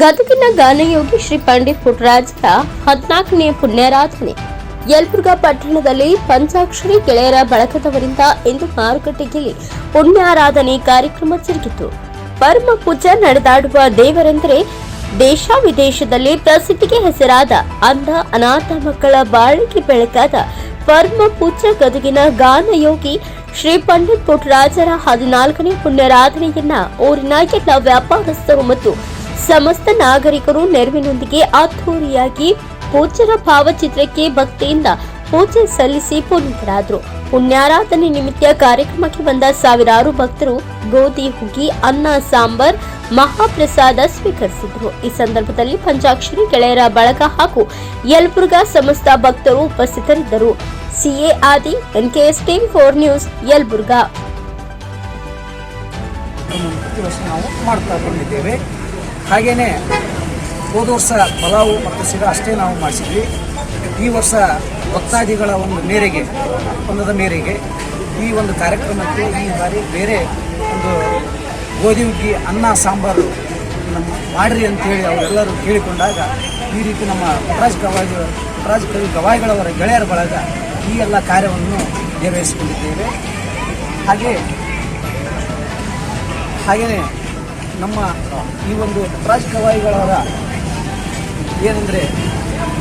ಗದಗಿನ ಗಾನಯೋಗಿ ಶ್ರೀ ಪಂಡಿತ್ ಪುಟ್ಟರಾಜರ ಹದಿನಾಲ್ಕನೇ ಪುಣ್ಯಾರಾಧನೆ. ಯಲಬುರ್ಗಾ ಪಟ್ಟಣದಲ್ಲಿ ಪಂಚಾಕ್ಷರಿ ಗೆಳೆಯರ ಬಳಗದವರಿಂದ ಇಂದು ಮಾರುಕಟ್ಟೆಯಲ್ಲಿ ಪುಣ್ಯಾರಾಧನೆ ಕಾರ್ಯಕ್ರಮ ಜರುಗಿತು. ಪರಮ ಪೂಜ ನಡೆದಾಡುವ ದೇವರೆಂದರೆ ದೇಶ ವಿದೇಶದಲ್ಲಿ ಪ್ರಸಿದ್ಧಿಗೆ ಹೆಸರಾದ ಅಂಧ, ಅನಾಥ ಮಕ್ಕಳ ಬಾಳಿಕೆ ಬೆಳಕಾದ ಪರಮ ಪೂಜ್ಯ ಗದುಗಿನ ಗಾನಯೋಗಿ ಶ್ರೀ ಪಂಡಿತ್ ಪುಟ್ಟರಾಜರ ಹದಿನಾಲ್ಕನೇ ಪುಣ್ಯಾರಾಧನೆಯನ್ನ ಊರಿನ ಎಲ್ಲ ವ್ಯಾಪಾರಸ್ಥರು ಮತ್ತು ಸಮಸ್ತ ನಾಗರಿಕರು ನೆರವಿನೊಂದಿಗೆ ಅದ್ಧೂರಿಯಾಗಿ ಪೂಜ್ಯರ ಭಾವಚಿತ್ರಕ್ಕೆ ಭಕ್ತಿಯಿಂದ ಪೂಜೆ ಸಲ್ಲಿಸಿ ಪುನೀತರಾದರು. ಪುಣ್ಯಾರಾಧನೆ ನಿಮಿತ್ತ ಕಾರ್ಯಕ್ರಮಕ್ಕೆ ಬಂದ ಸಾವಿರಾರು ಭಕ್ತರು ಗೋಧಿ ಹುಗ್ಗಿ ಅನ್ನ, ಸಾಂಬಾರ್, ಮಹಾಪ್ರಸಾದ ಸ್ವೀಕರಿಸಿದರು. ಈ ಸಂದರ್ಭದಲ್ಲಿ ಪಂಚಾಕ್ಷರಿ, ಗೆಳೆಯರ ಬಳಗ ಹಾಗೂ ಯಲಬುರ್ಗಾ ಸಮಸ್ತ ಭಕ್ತರು ಉಪಸ್ಥಿತರಿದ್ದರು. CA Adi, NKS team four news, Yelburga. ಹಾಗೆಯೇ ಹೋದ ವರ್ಷ ಪಲಾವು ಮತ್ತು ಸಿರಾ ಅಷ್ಟೇ ನಾವು ಮಾಡಿಸಿದ್ವಿ. ಈ ವರ್ಷ ಭಕ್ತಾದಿಗಳ ಒಂದು ಮೇರೆಗೆ ಒಪ್ಪಂದದ ಮೇರೆಗೆ ಈ ಒಂದು ಕಾರ್ಯಕ್ರಮಕ್ಕೆ ಈ ಬಾರಿ ಬೇರೆ ಒಂದು ಗೋಧಿ ಹುಗ್ಗಿ, ಅನ್ನ, ಸಾಂಬಾರು ನಮ್ಮ ಮಾಡಿರಿ ಅಂತೇಳಿ ಅವರೆಲ್ಲರೂ ಕೇಳಿಕೊಂಡಾಗ ಈ ರೀತಿ ನಮ್ಮ ಪುಟ್ಟರಾಜ್ ಗವಾಯಿ ಪುಟ್ಟರಾಜ್ ಕವಿ ಗವಾಯಿಗಳವರ ಗೆಳೆಯರ ಬಳಗ ಈ ಎಲ್ಲ ಕಾರ್ಯವನ್ನು ನೆರವೇರಿಸಿಕೊಂಡಿದ್ದೇವೆ. ಹಾಗೆ ಹಾಗೆಯೇ ನಮ್ಮ ಈ ಒಂದು ಪುಟ್ಟರಾಜ್ ಗವಾಯಿಗಳವರ ಏನಂದರೆ